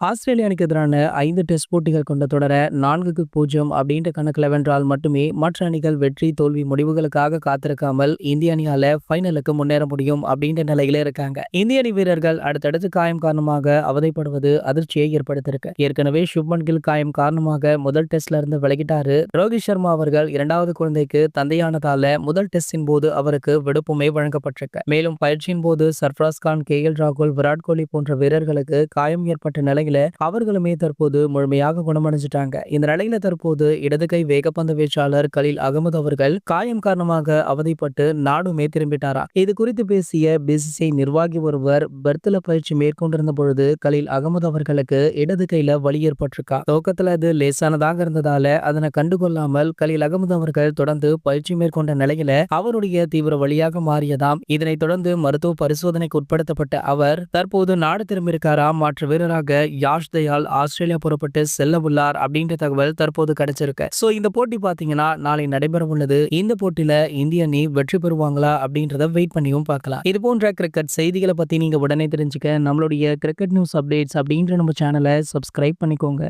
Australia அணிக்கு எதிரான ஐந்து டெஸ்ட் போட்டிகள் கொண்ட தொடர நான்குக்கு பூஜ்ஜியம் அப்படின்ற கணக்கில் வென்றால் மட்டுமே மற்ற அணிகள் வெற்றி தோல்வி முடிவுகளுக்காக காத்திருக்காமல் இந்திய அணியால ஃபைனலுக்கு முன்னேற முடியும் அப்படின்ற நிலையில இருக்காங்க. இந்திய அணி வீரர்கள் அடுத்தடுத்து காயம் காரணமாக அவதைப்படுவது அதிர்ச்சியை ஏற்படுத்தியிருக்கு. ஏற்கனவே சுப்மன் கில் காயம் காரணமாக முதல் டெஸ்ட்ல இருந்து விலகிட்டாரு. ரோஹித் சர்மா அவர்கள் இரண்டாவது குழந்தைக்கு தந்தையானதால முதல் டெஸ்டின் போது அவருக்கு விடுப்புமே வழங்கப்பட்டிருக்கு. மேலும் பயிற்சியின் போது சர்ஃப்ராஸ் கான் கே எல் ராகுல் விராட் கோலி போன்ற வீரர்களுக்கு காயம் ஏற்பட்ட நிலை நிலையில அவர்களுமே தற்போது முழுமையாக குணமடைஞ்சிட்டாங்க. இந்த நிலையில தற்போது இடது கை வேகப்பந்து வீச்சாளர் கலீல் அகமது அவர்கள் காயம் காரணமாக அவதிப்பட்டு நாடுமே திரும்பிட்டாரா? இது குறித்து பேசிய பிசிசிஐ நிர்வாகி ஒருவர் பெர்த்ல பயிற்சி மேற்கொண்டிருந்த பொழுது கலீல் அகமது அவர்களுக்கு இடது கையில வலி ஏற்பட்டிருக்கா? துவக்கத்துல அது லேசானதாக இருந்ததால அதனை கண்டுகொள்ளாமல் கலீல் அகமது அவர்கள் தொடர்ந்து பயிற்சி மேற்கொண்ட நிலையில அவருடைய தீவிர வழியாக மாறியதாம். இதனைத் தொடர்ந்து மருத்துவ பரிசோதனைக்கு உட்படுத்தப்பட்ட அவர் தற்போது நாடு திரும்பியிருக்காராம் மாற்று வீரராக யாஷ் தயால் ஆஸ்திரேலியா புறப்பட்டு செல்ல உள்ளார் அப்படின்ற தகவல் தற்போது கிடைச்சிருக்கு. சோ இந்த போட்டி பாத்தீங்கன்னா நாளை நடைபெற உள்ளது இந்த போட்டியில இந்திய அணி வெற்றி பெறுவாங்களா அப்படின்றத வெயிட் பண்ணியும் பார்க்கலாம். இது போன்ற கிரிக்கெட் செய்திகளை பத்தி நீங்க உடனே தெரிஞ்சுக்க நம்மளுடைய கிரிக்கெட் நியூஸ் அப்டேட்ஸ் அப்படின்ற நம்ம சேனலை சப்ஸ்கிரைப் பண்ணிக்கோங்க.